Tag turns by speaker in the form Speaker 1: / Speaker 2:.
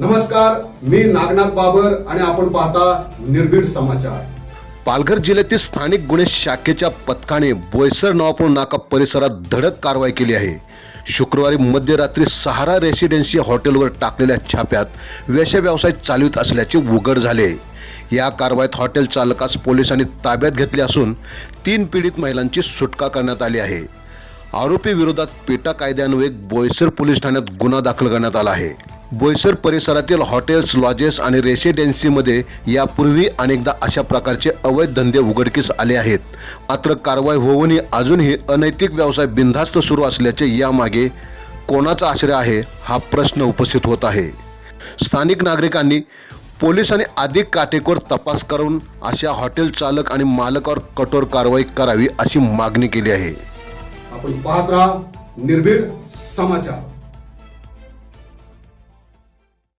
Speaker 1: नमस्कार मी नागनाथ बाबर आणि आपण पाहता निर्भीड समाचार.
Speaker 2: पालघर जिल्ह्यातील स्थानिक गुन्हे शाखेच्या पथकाने बोईसर नवापूर नाका परिसरात धडक कारवाई केली आहे. शुक्रवारी मध्यरात्री सहारा रेसिडेन्सी हॉटेलवर टाकलेल्या छाप्यात वेश्या व्यवसाय चालवित असल्याचे उघड झाले. या कारवाईत हॉटेल चालकास पोलिसांनी ताब्यात घेतले असून तीन पीडित महिलांची सुटका करण्यात आली आहे. आरोपी विरोधात पेटा कायद्यान्वये बोईसर पोलीस ठाण्यात गुन्हा दाखल करण्यात आला आहे. बोईसर परिसरातील हॉटेल्स लॉजेस आणि रेसिडेन्सीमध्ये यापूर्वी अनेकदा अशा प्रकारचे अवैध धंदे उघडकीस आले आहेत. मात्र कारवाई होऊनही अजूनही अनैतिक व्यवसाय बिनधास्त सुरू असल्याचे यामागे कोणाचा आश्रय आहे हा प्रश्न उपस्थित होत आहे. स्थानिक नागरिकांनी पोलिसांनी अधिक काटेकोर तपास करून अशा हॉटेल चालक आणि मालकावर कठोर कारवाई करावी अशी मागणी केली आहे.
Speaker 1: आपण पाहत राहा निर्भीड समाचार.